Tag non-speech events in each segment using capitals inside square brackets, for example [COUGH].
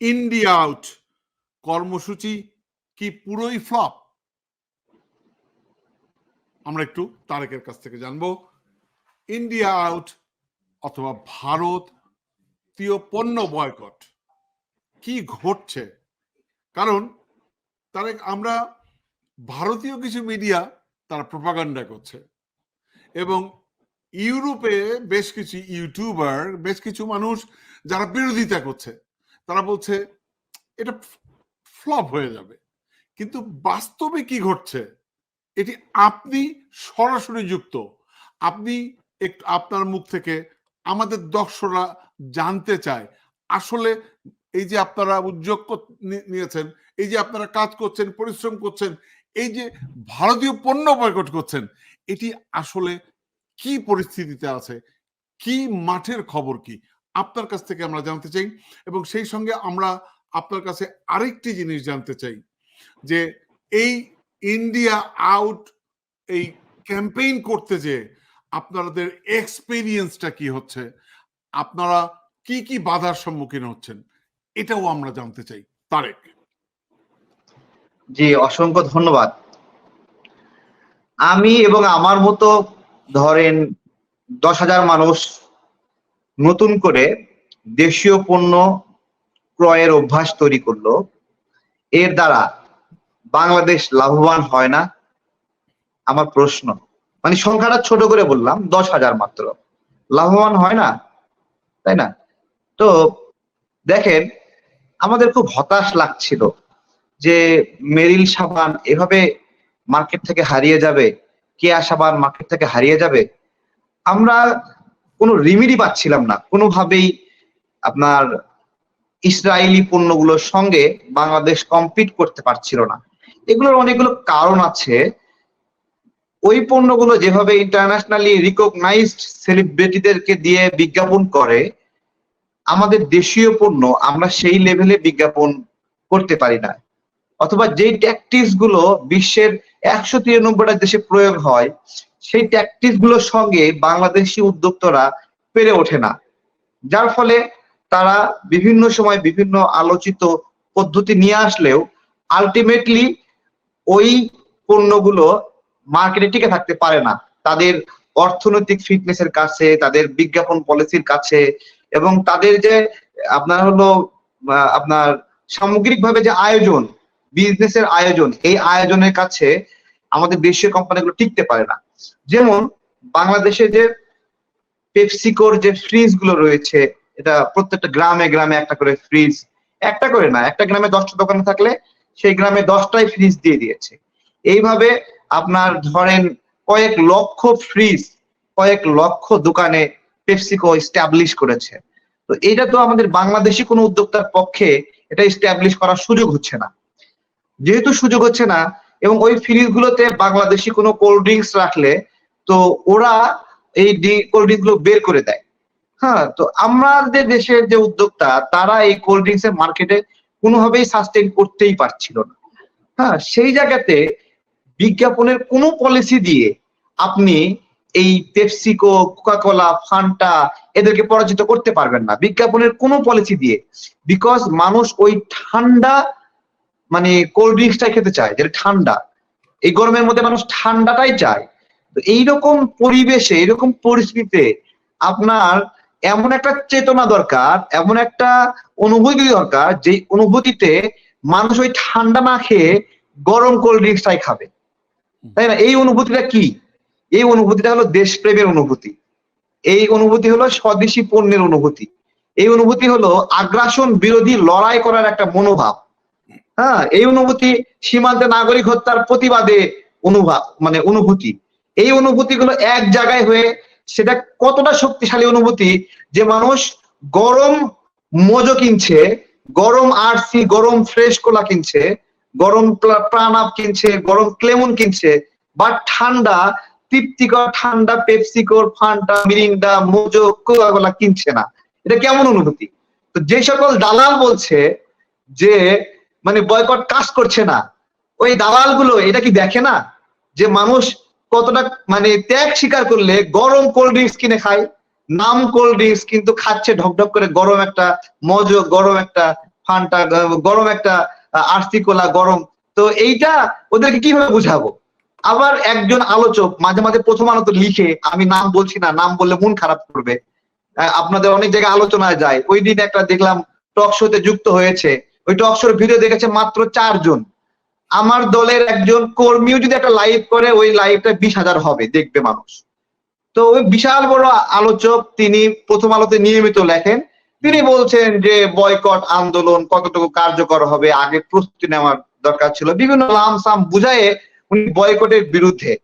India out কর্মসূচি কি পুরোই ফ্লপ আমরা একটু তারেকের কাছ থেকে জানব। ইন্ডিয়া আউট অথবা ভারতীয় পণ্য বয়কট কি ঘটছে? কারণ তারেক, আমরা ভারতীয় কিছু মিডিয়া তারা প্রপাগান্ডা করছে। এবং ইউরোপে বেশ কিছু ইউটিউবার বেশ কিছু মানুষ যারা বিরোধিতা করছে। তারা বলছে, এটা ফ্লপ হয়ে যাবে। কিন্তু বাস্তবে কি ঘটছে? এটি আপনি সরাসরি যুক্ত। আপনি একটু আপনার মুখ থেকে আমাদের দর্শকরা জানতে চায়। আসলে এই যে আপনারা উদ্যোগ নিয়েছেন, এই যে আপনারা কাজ করছেন, পরিশ্রম করছেন, এই যে ভারতীয় পণ্য বয়কট করছেন, এটি আসলে কি পরিস্থিতিতে আছে? কি মাঠের খবর কি? আপনার কাছ থেকে আমরা জানতে চাই এবং সেই সঙ্গে আমরা আপনার কাছে আরেকটি জিনিস জানতে চাই যে এই ইন্ডিয়া আউট এই ক্যাম্পেইন করতে যে আপনাদের এক্সপিরিয়েন্সটা কি হচ্ছে, আপনারা কি কি বাধার সম্মুখীন হচ্ছেন, এটাও আমরা জানতে চাই। তারেক। জি, অসংখ্য ধন্যবাদ। আমি এবং আমার মতো ধরেন দশ হাজার মানুষ নতুন করে দেশীয় পণ্য ক্রয়ের অভ্যাস তৈরি করল। এর দ্বারা বাংলাদেশ লাভবান হয় না, আমার প্রশ্ন। মানে সংখ্যাটা ছোট করে বললাম, দশ হাজার মাত্র। লাভবান হয় না, তাই না? তো দেখেন, আমাদের খুব হতাশ লাগছিল যে মেরিল সাবান এভাবে মার্কেট থেকে হারিয়ে যাবে, কেয়া সাবান মার্কেট থেকে হারিয়ে যাবে। আমরা কোনো রিমিডি পাচ্ছিলাম না। কোনোভাবেই আপনার ইসরায়েলি পণ্যগুলোর সঙ্গে বাংলাদেশ কম্পিট করতে পারছিল না। এগুলোর অনেকগুলো কারণ আছে। ওই পণ্যগুলো যেভাবে ইন্টারন্যাশনালি রিকগনাইজড সেলিব্রিটিদেরকে দিয়ে বিজ্ঞাপন করে, আমাদের দেশীয় পণ্য আমরা সেই লেভেলে বিজ্ঞাপন করতে পারি না। অথবা যেই ট্যাকটিক্সগুলো বিশ্বের একশো তিরানব্বইটা দেশে প্রয়োগ হয় সেই ট্যাকটিক্সগুলোর সঙ্গে বাংলাদেশি উদ্যোক্তরা পেরে ওঠে না। যার ফলে তারা বিভিন্ন সময় বিভিন্ন আলোচিত পদ্ধতি নিয়ে আসলেও আলটিমেটলি ওই পণ্যগুলো মার্কেটে টিকে থাকতে পারে না। তাদের অর্থনৈতিক ফিটনেসের কাছে, তাদের বিজ্ঞাপন পলিসির কাছে এবং তাদের যে আপনার হলো আপনার সামগ্রিকভাবে যে আয়োজন বিজনেসের আয়োজন, এই আয়োজনের কাছে আমাদের দেশীয় কোম্পানিগুলো টিকতে পারে না। যেমন বাংলাদেশে যে পেপসিকোর যে ফ্রিজগুলো রয়েছে, এটা প্রত্যেকটা গ্রামে গ্রামে একটা করে ফ্রিজ একটা করে না, একটা গ্রামে দশটা দোকানে থাকলে সেই গ্রামে দশটাই ফ্রিজ দিয়ে দিয়েছে। এইভাবে আপনার ধরেন কয়েক লক্ষ ফ্রিজ কয়েক লক্ষ দোকানে পেপসিকো স্ট্যাবলিশ করেছে। তো এটা তো আমাদের বাংলাদেশি কোনো উদ্যোক্তার পক্ষে এটা স্ট্যাবলিশ করার সুযোগ হচ্ছে না। যেহেতু সুযোগ হচ্ছে না এবং ওই ফ্রিজ গুলোতে বাংলাদেশি কোনো কোল্ড ড্রিঙ্কস রাখলে তো ওরা এই কোল্ড ড্রিঙ্কসগুলো বের করে দেয়। হ্যাঁ তো আমাদের দেশের যে উদ্যোক্তা, তারা এই কোল্ড ড্রিঙ্কস এর মার্কেটে কোনোভাবেই সাস্টেন করতেই পারছিল না। হ্যাঁ সেই জায়গাতে বিজ্ঞাপনের কোনো পলিসি দিয়ে আপনি এই পেপসিকো কোকাকোলা ফান্টা এদেরকে পরাজিত করতে পারবেন না। বিজ্ঞাপনের কোনো পলিসি দিয়ে। বিকজ মানুষ ওই ঠান্ডা মানে কোল্ড ড্রিঙ্কসটাই খেতে চায়, যেটা ঠান্ডা। এই গরমের মধ্যে মানুষ ঠান্ডাটাই চায়। তো এইরকম পরিবেশে এরকম পরিস্থিতিতে আপনার এমন একটা চেতনা দরকার, এমন একটা অনুভূতি দরকার যে অনুভূতিতে মানুষ ওই ঠান্ডা না খেয়ে গরম কোল্ড ড্রিঙ্কসটাই খাবে। তাই না? এই অনুভূতিটা কি? এই অনুভূতিটা হলো দেশপ্রেমের অনুভূতি। এই অনুভূতি হলো স্বদেশী পণ্যের অনুভূতি। এই অনুভূতি হলো আগ্রাসন বিরোধী লড়াই করার একটা মনোভাব। হ্যাঁ এই অনুভূতি সীমান্তে নাগরিক হত্যার প্রতিবাদে অনুভব মানে অনুভূতি। এই অনুভূতিগুলো এক জায়গায় হয়ে সেটা কতটা শক্তিশালী অনুভূতি যে মানুষ গরম মজো কিনছে, গরম আরসি, গরম ফ্রেশ কোলা কিনছে, গরম প্রাণ আপ কিনছে, গরম ক্লেমন কিনছে, বা ঠান্ডা, তৃপ্তিকর ঠান্ডা পেপসিকোর, Fanta, Mirinda, Mojo, Coca Cola কিনছে না। এটা কেমন অনুভূতি? তো যে সকল দালাল বলছে যে মানে বয়কট কাজ করছে না। ওই দালালগুলো এটা কি দেখে না? যে মানুষ কতটা মানে ত্যাগ স্বীকার করলে গরম কোল্ড ড্রিঙ্কস কিনে খায়, নাম কোল্ড ড্রিঙ্কস কিন্তু খাচ্ছে ঢকঢক করে গরম একটা মজ, গরম একটা ফান্টা গরম একটা আর্সিকোলা গরম। তো এইটা ওদেরকে কীভাবে বুঝাবো? আবার একজন আলোচক মাঝে মাঝে প্রথম আলোতে লিখে, আমি নাম বলছি না, নাম বললে মন খারাপ করবে। আপনাদের অনেক জায়গায় আলোচনায় যায়। ওই দিন একটা দেখলাম টক শোতে যুক্ত হয়েছে। ওই টক শোর ভিডিও দেখেছে মাত্র চারজন। আমার দলের একজন কর্মীও যদি একটা লাইভ করে, ওই লাইভটা বিশ হাজার হবে, দেখবে মানুষ। তো ওই বিশাল বড় আলোচক, তিনি প্রথম আলোতে নিয়মিত লেখেন। তিনি বলছেন যে বয়কট আন্দোলন কতটুকু কার্যকর হবে, আগে প্রস্তুতি নেওয়ার দরকার ছিল। বিভিন্ন লামসাম বুঝায়ে উনি বয়কটের বিরুদ্ধে।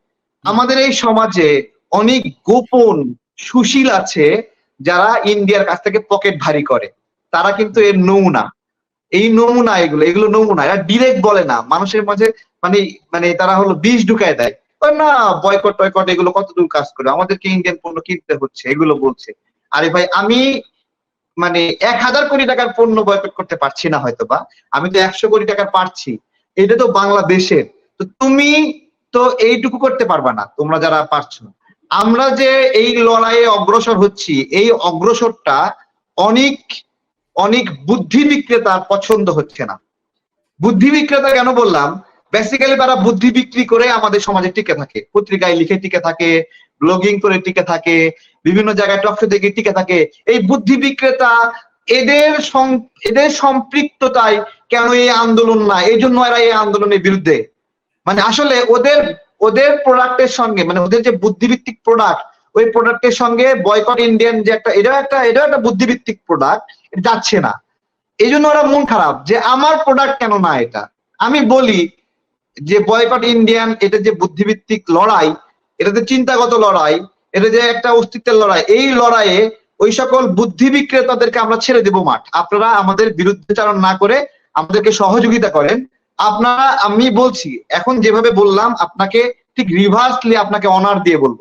আমাদের এই সমাজে অনেক গোপন সুশীল আছে যারা ইন্ডিয়ার কাছ থেকে পকেট ভারী করে। তারা কিন্তু এর নমুনা। এই নমুনা এগুলো এগুলো নমুনা, এরা ডিরেক্ট বলে না। মানুষের মাঝে মানে মানে তারা হলো বিষ ঢুকায় দেয়। না বয়কট টয়কট এগুলো কতদূর কাজ করে? আমাদেরকে ইন্ডিয়ান পণ্য কিনতে হচ্ছে, এগুলো বলছে। আরে ভাই, আমি মানে এক হাজার কোটি টাকার পণ্য বয়কট করতে পারছি না হয়তো বা আমি তো একশো কোটি টাকার পারছি। এটা তো বাংলাদেশের। তো তুমি তো এইটুকু করতে পারবা না, তোমরা যারা পারছ। আমরা যে এই লড়াইয়ে অগ্রসর হচ্ছি, এই অগ্রসরটা অনেক অনেক বুদ্ধি বিক্রেতার পছন্দ হচ্ছে না। বুদ্ধি বিক্রেতা কেন বললাম? বেসিক্যালি তারা বুদ্ধি বিক্রি করে আমাদের সমাজে টিকে থাকে। পত্রিকায় লিখে টিকে থাকে ব্লগিং করে টিকে থাকে, বিভিন্ন জায়গায় টক শো থেকে টিকে থাকে। এই বুদ্ধি বিক্রেতা এদের এদের সম্পৃক্ততায় কেন এই আন্দোলন না? এই জন্য এরা এই আন্দোলনের বিরুদ্ধে। মানে আসলে ওদের ওদের প্রোডাক্টের সঙ্গে মানে ওদের যে বুদ্ধিভিত্তিক প্রোডাক্ট ওই প্রোডাক্টের সঙ্গে বয়কট ইন্ডিয়ান যে একটা, এটাও একটা এটাও একটা বুদ্ধিভিত্তিক প্রোডাক্ট যাচ্ছে না। এই জন্য ওরা মন খারাপ যে আমার প্রোডাক্ট কেন না এটা? আমি বলি যে বয়কট ইন্ডিয়ান এটা যে বুদ্ধিভিত্তিক লড়াই, এটা যে চিন্তাগত লড়াই, এটা যে একটা অস্তিত্বের লড়াই, এই লড়াইয়ে ওই সকল বুদ্ধি বিক্রেতাদেরকে আমরা ছেড়ে দেব মাঠ। আপনারা আমাদের বিরুদ্ধে চারণ না করে আমাদেরকে সহযোগিতা করেন। আপনারা, আমি বলছি, এখন যেভাবে বললাম, আপনাকে ঠিক রিভার্সলি আপনাকে অনার দিয়ে বলব।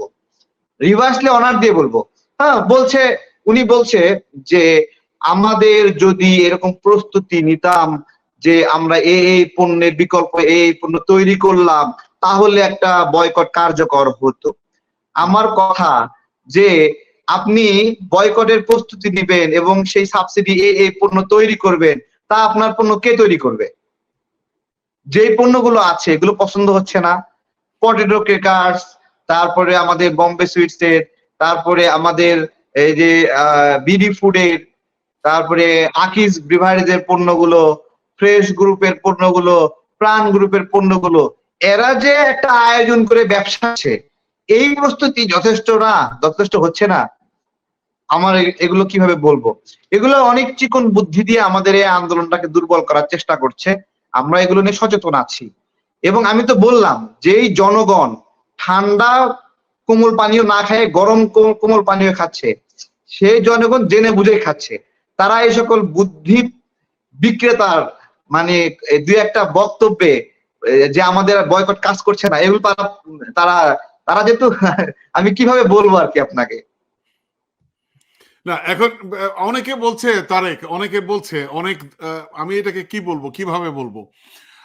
রিভার্সলি অনার দিয়ে বলব। হ্যাঁ বলছে, উনি বলছে যে আমাদের যদি এরকম প্রস্তুতি নিতাম যে আমরা এই এই পণ্যের বিকল্প, এই পণ্য তৈরি করলাম, তাহলে একটা বয়কট কার্যকর হতো। আমার কথা যে আপনি বয়কটের প্রস্তুতি নিবেন এবং সেই সাবসিডি এই এই পণ্য তৈরি করবেন, তা আপনার পণ্য কে তৈরি করবে? যে পণ্যগুলো আছে, এগুলো পছন্দ হচ্ছে না। পটেটো ক্রেকার্স তারপরে আমাদের বম্বে সুইটসের তারপরে আমাদের এই যে বিডি ফুডের তারপরে আকিস ব্রিভারিজের পণ্যগুলো, ফ্রেশ গ্রুপের পণ্যগুলো, প্রাণ গ্রুপের পণ্যগুলো, এরা যে একটা আয়োজন করে ব্যবসা আছে এই প্রস্তুতি যথেষ্ট না, যথেষ্ট হচ্ছে না। আমার এগুলো কীভাবে বলব? এগুলো অনেক চিকন বুদ্ধি দিয়ে আমাদের এই আন্দোলনটাকে দুর্বল করার চেষ্টা করছে। আমরা এগুলো নিয়ে সচেতন আছি। এবং আমি তো বললাম যে এই জনগণ ঠান্ডা কোমল পানীয় না খায় গরম কোমল পানীয় খাচ্ছে, সেই জনগণ জেনে বুঝে খাচ্ছে। তারা এই সকল বুদ্ধি বিক্রেতার মানে দুই একটা বক্তব্যে যে আমাদের বয়কট কাজ করছে না, এগুলো তারা তারা তারা যেহেতু, [LAUGHS] আমি কীভাবে বলব আর কি আপনাকে? না, এখন অনেকে বলছে, তারেক, অনেকে বলছে, অনেক আমি এটাকে কি বলব, কীভাবে বলব?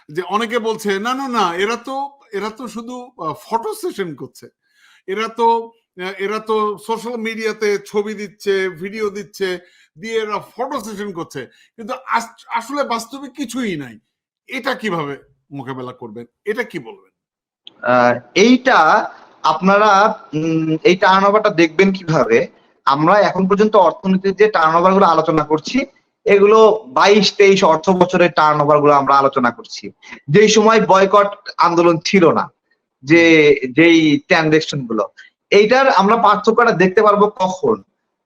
যে অনেকে বলছে, না না না, এরা তো এরা তো শুধু ফটো সেশন করছে। এরা তো এরা তো সোশ্যাল মিডিয়াতে ছবি দিচ্ছে ভিডিও দিচ্ছে, দিয়ে এরা ফটো সেশন করছে। কিন্তু আসলে বাস্তবে কিছুই নাই। এটা কীভাবে মোকাবেলা করবেন? এটা কি বলবেন? এইটা আপনারা এই টার্ন ওভারটা দেখবেন কীভাবে? আমরা এখন পর্যন্ত অর্থনীতির যে টার্ন ওভারগুলো আলোচনা করছি, এগুলো বাইশ, তেইশ, অর্থ বছরের টার্ন ওভারগুলো আমরা আলোচনা করছি। যেই সময় বয়কট আন্দোলন ছিল না, যে, যেই ট্রানজেকশনগুলো এইটার আমরা পার্থক্যটা দেখতে পারব কখন?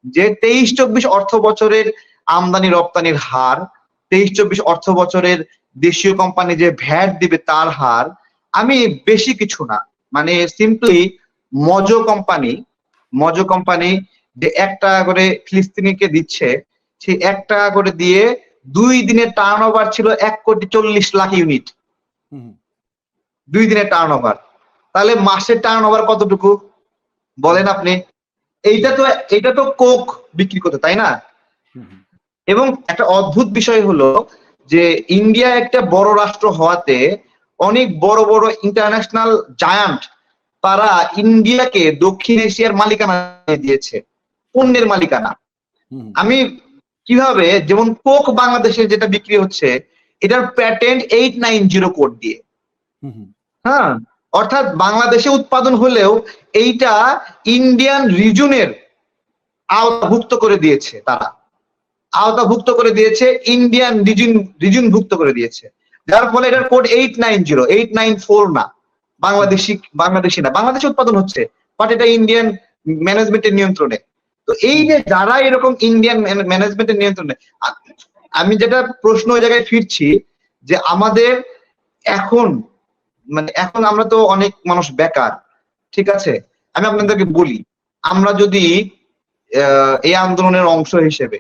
যে তেইশ চব্বিশ অর্থ বছরের আমদানি রপ্তানির হার তেইশ চব্বিশ অর্থ বছরের দেশীয় কোম্পানি যে ভ্যাট দিবে তার হার আমি বেশি কিছু না। মানে simply Mojo company Mojo company যে এক টাকা করে ফিলিস্তিনিকে দিচ্ছে সেই এক টাকা করে দিয়ে দুই দিনের টার্ন ওভার ছিল এক কোটি চল্লিশ লাখ ইউনিট হুম, দুই দিনের টার্ন ওভার তাহলে মাসের টার্ন ওভার কতটুকু? বলেন আপনি এইটা তো এইটা তো কোক বিক্রি করতে তাই না। এবং একটা অদ্ভুত বিষয় হলো যে ইন্ডিয়া একটা বড় রাষ্ট্র হওয়াতে অনেক বড় বড় ইন্টারন্যাশনাল জায়ান্ট তারা ইন্ডিয়াকে দক্ষিণ এশিয়ার মালিকানা দিয়েছে পণ্যের মালিকানা। আমি কীভাবে যেমন কোক বাংলাদেশে যেটা বিক্রি হচ্ছে এটার patent eight nine zero code দিয়ে। হ্যাঁ অর্থাৎ বাংলাদেশে উৎপাদন হলেও এইটা ইন্ডিয়ান রিজনের আওতাভুক্ত করে দিয়েছে তারা। আওতাভুক্ত করে দিয়েছে ইন্ডিয়ান রিজন রিজন ভুক্ত করে দিয়েছে। যার ফলে এটার code eight nine zero eight nine four না। বাংলাদেশি বাংলাদেশি না। বাংলাদেশে উৎপাদন হচ্ছে বাট এটা ইন্ডিয়ান ম্যানেজমেন্টের নিয়ন্ত্রণে। তো এই যে যারা এরকম ইন্ডিয়ান ম্যানেজমেন্টের নিয়ন্ত্রণে, আমি যেটা প্রশ্ন ওই জায়গায় ফিরছি যে আমাদের এখন মানে এখন আমরা তো অনেক মানুষ বেকার ঠিক আছে? আমি আপনাদেরকে বলি আমরা যদি এই আন্দোলনের অংশ হিসেবে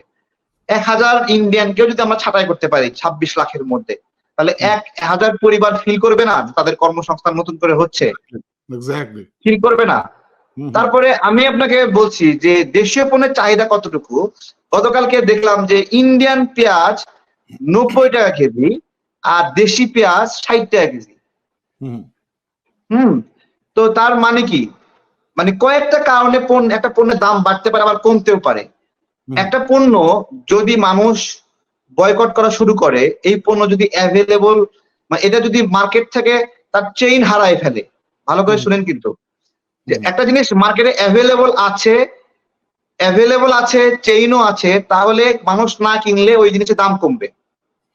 এক হাজার ইন্ডিয়ানকেও যদি আমরা ছাঁটাই করতে পারি ছাব্বিশ লাখের মধ্যে তাহলে এক হাজার পরিবার ফিল করবে না তাদের কর্মসংস্থান নতুন করে হচ্ছে। ফিল করবে না। তারপরে আমি আপনাকে বলছি যে দেশীয় পণ্যের চাহিদা কতটুকু? গতকালকে দেখলাম যে ইন্ডিয়ান পেঁয়াজ নব্বই টাকা কেজি আর দেশি পেঁয়াজ ষাট টাকা কেজি। হুম। হুম তো তার মানে কি? মানে কয়েকটা কারণে পণ্য একটা পণ্যের দাম বাড়তে পারে আবার কমতেও পারে। একটা পণ্য যদি মানুষ বয়কট করা শুরু করে এই পণ্য যদি অ্যাভেলেবল মানে এটা যদি মার্কেট থেকে তার চেইন হারায় ফেলে। ভালো করে। শুনেন কিন্তু। যে একটা জিনিস মার্কেটে অ্যাভেলেবল আছে অ্যাভেলেবল আছে চেইনও আছে তাহলে মানুষ না কিনলে ওই জিনিসের দাম কমবে।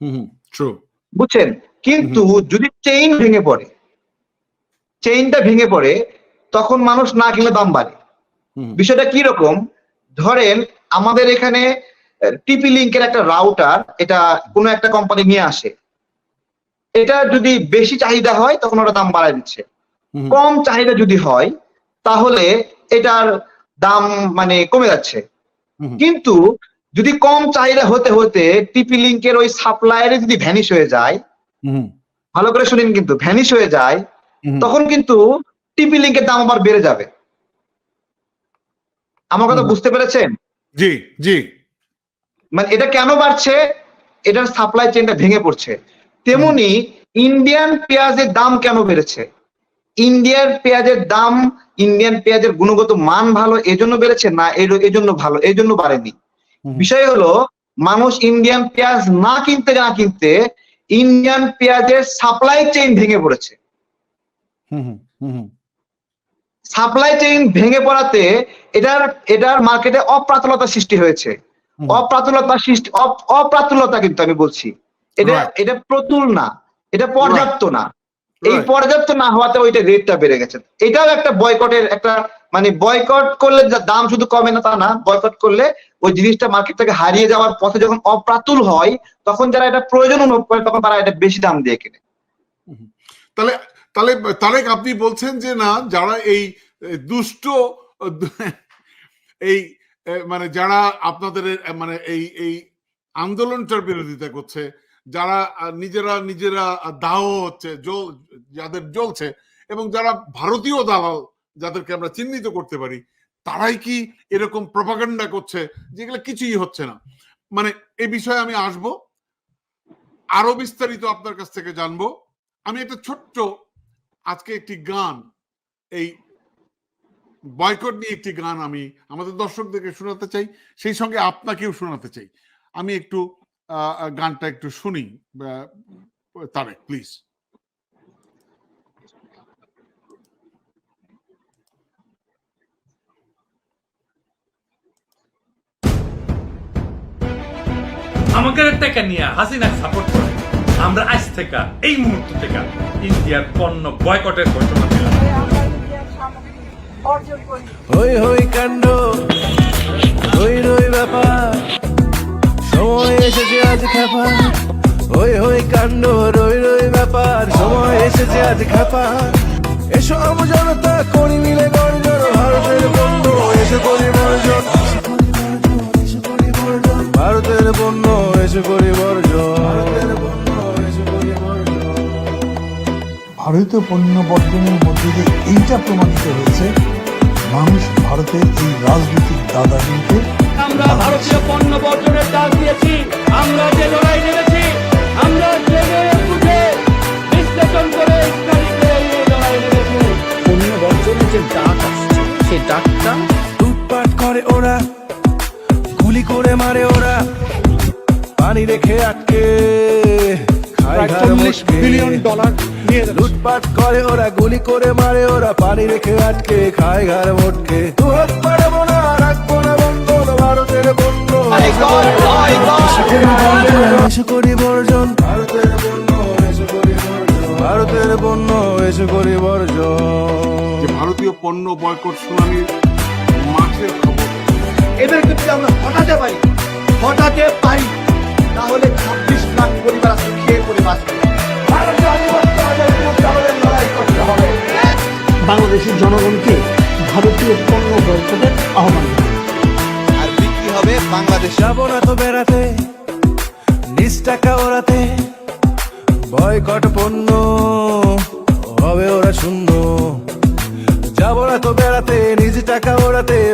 হুম ট্রু বুঝছেন? কিন্তু যদি চেইন ভেঙে পড়ে চেইনটা ভেঙে পড়ে তখন মানুষ না কিনলে দাম বাড়ে। বিষয়টা কি রকম? ধরেন আমাদের এখানে টিপি লিঙ্কের একটা রাউটার এটা কোনো একটা কোম্পানি নিয়ে আসে। এটা যদি বেশি চাহিদা হয় তখন ওটা দাম বাড়ায় দিচ্ছে। কম চাহিদা যদি হয় তাহলে এটার দাম মানে কমে যাচ্ছে। কিন্তু যদি কম চাহিদা হতে হতে টিপি লিঙ্কের ওই সাপ্লায়ারে যদি ভ্যানিশ হয়ে যায় ভালো করে শুনেন কিন্তু ভ্যানিশ হয়ে যায় তখন কিন্তু টিপি লিঙ্কের দাম আবার বেড়ে যাবে। আমার কথা বুঝতে পেরেছেন? জি জি। মানে এটা কেন বাড়ছে? এটার সাপ্লাই চেনটা ভেঙে পড়ছে। তেমনি ইন্ডিয়ান পেঁয়াজের দাম কেন বেড়েছে? ইন্ডিয়ার পেঁয়াজের দাম ইন্ডিয়ান পেঁয়াজের গুণগত মান ভালো এজন্য বেড়েছে না এর- এজন্য ভালো এজন্য বাড়েনি? বিষয় হলো মানুষ ইন্ডিয়ান পেঁয়াজ না কিনতে না কিনতে ইন্ডিয়ান পেঁয়াজের সাপ্লাই চেইন ভেঙে পড়েছে। সাপ্লাই চেইন ভেঙে পড়াতে এটার এটার মার্কেটে অপ্রাতুলতা সৃষ্টি হয়েছে। অপ্রাতুলতা সৃষ্টি অপ- অপ্রাতুলতা কিন্তু আমি বলছি। এটা এটা প্রতুল না এটা পর্যাপ্ত না। এই পর্যাপ্ত না হওয়াতে ওইটা রেটটা বেড়ে গেছে। এটাও একটা বয়কটের একটা মানে বয়কট করলে দাম শুধু কমে না তা না বয়কট করলে ওই জিনিসটা মার্কেট থেকে হারিয়ে যাওয়ার পথে যখন অপ্রাতুল হয়, তখন যারা এটা প্রয়োজন অনুভব করে তখন তারা এটা বেশি দাম দিয়ে কেনে। তাহলে তাহলে তারেক আপনি বলছেন যে না, যারা এই দুষ্ট, এই মানে যারা আপনাদের মানে এই এই আন্দোলনটার বিরোধিতা করছে, যারা নিজেরা নিজেরা দাহ হচ্ছে যাদের জ্বলছে, এবং যারা ভারতীয় দালাল যাদেরকে আমরা চিহ্নিত করতে পারি, তারাই কি এরকম প্রপাগান্ডা করছে যেগুলো কিছুই হচ্ছে না? মানে এ বিষয়ে আমি আসব, আরও বিস্তারিত আপনার কাছ থেকে জানব। আমি একটা ছোট্ট, আজকে একটি গান, এই বয়কট নিয়ে একটি গান আমি আমাদের দর্শকদেরকে শোনাতে চাই, সেই সঙ্গে আপনাকেও শোনাতে চাই। আমি একটু গানটা একটু শুনি তারেক প্লিজ আমাদের টাকা নিয়ে হাসিনা সাপোর্ট করে। আমরা আজ থেকে এই মুহূর্ত থেকে ইন্ডিয়ার পণ্য বয়কটের ঘোষণা দিলাম হই হই কাণ্ড, হই রই ব্যাপার, সময় এসেছে আজ খেপা। হই হই কাণ্ড, রই রই ব্যাপার, সময় এসেছে আজ খেপা। এসো আম করি মিলে গর্জন ভারতের পণ্য এসে করি বর্জন ভারতের পণ্য এসে করি বর্জন ভারতের পণ্য এসে করি বর্জন ভারতীয় পণ্য বর্জনের মধ্যে দিয়ে এইটা প্রমাণিত হয়েছে। মানুষ ভারতের এই রাজনৈতিক দাদাগিরিকে আমরা ভারতীয় পণ্য বর্জনের ডাক দিয়েছি। আমরা যে লড়াই নেমেছি আমরা বিশ্লেষণ করে পণ্য বর্জনের যে ডাক আসছে সেই ডাকটা লুটপাট করে ওরা। গুলি করে মারে ওরা। পানি। বিলিয়ন ডলার নিয়ে লুটপাট করে ওরা গুলি করে মারে ওরা পানি রেখে আটকে খায় ঘাড় মোটকে। দু হাত বাড়াবো না রাখব না বন্ধন ভারতের বন্ধ। এসে করি বর্জন। ভারতের বন্ধ এসে ভারতের এসে করি বর্জন। ভারতীয় পণ্য বয়কট শুনানির মাঠের খবর। এদেরকে যদি আমরা হটাতে পারি হটাতে পারি তাহলে ছাব্বিশ লাখ পরিবার আজকে খেয়ে পরে বাঁচবে বাংলাদেশের জনগণকে ভারতীয় পণ্য বয়কটের আহ্বান আর বিক্রি হবে বাংলাদেশ। যাব না তো বেড়াতে নিজ টাকা ওরাতে বয়কট পণ্য হবে ওরা শূন্য যাব না তো বেড়াতে নিজ টাকা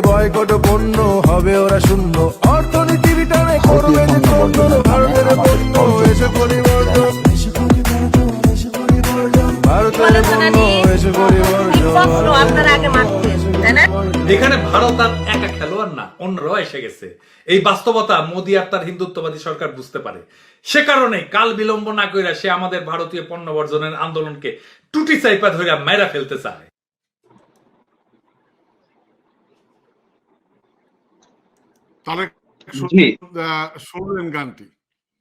বয়কট পণ্য হবে ওরা শূন্য। অর্থনীতি রিটার্নে করবে যে পণ্য ভারতের পণ্য এসে পরিবর্তন। এসে পরিবর্তন এসে পরিবর্তন। ভারতের পণ্য এসে পরিবর্তন আপনারা আগে মারতেন তাই না? এখানে ভারত আর একা খেলোয়াড় না অন্যরাও এসে গেছে। এই বাস্তবতা মোদী আর তার হিন্দুত্ববাদী সরকার বুঝতে পারে। সে কারণে কাল বিলম্ব না কইরা সে আমাদের ভারতীয় পণ্য বর্জনের আন্দোলনকে টুটি চাইপা ধইরা মেরা ফেলতে চায়। তারেক শুনলেন গানটি।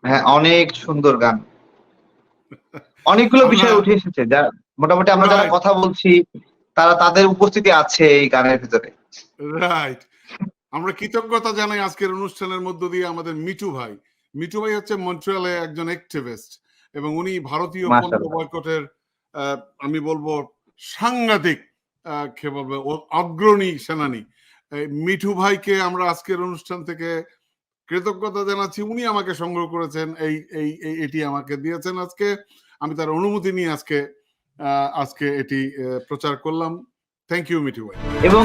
হ্যাঁ অনেক সুন্দর গান। অনেকগুলো বিষয় উঠে এসেছে যা মোটামুটি আমরা যারা কথা বলছি তারা তাদের উপস্থিতি আছে এই গানের ভিতরে। রাইট আমরা কৃতজ্ঞতা জানাই আজকের অনুষ্ঠানের মধ্য দিয়ে আমাদের মিঠু ভাই। মিঠু ভাই হচ্ছে মন্ট্রিয়ালে একজন অ্যাক্টিভিস্ট এবং উনি ভারতীয় পণ্য বয়কটের আমি বলব সাংঘাতিক কে বলব অগ্রণী সেনানী। মিঠু ভাইকে আমরা আজকের অনুষ্ঠান থেকে কৃতজ্ঞতা জানাচ্ছি। উনি আমাকে সংগ্রহ করেছেন এই এই এটি আমাকে দিয়েছেন আজকে। আমি তার অনুমতি নিয়ে আজকে আজকে এটি প্রচার করলাম। থ্যাংক ইউ মিঠু ভাই। এবং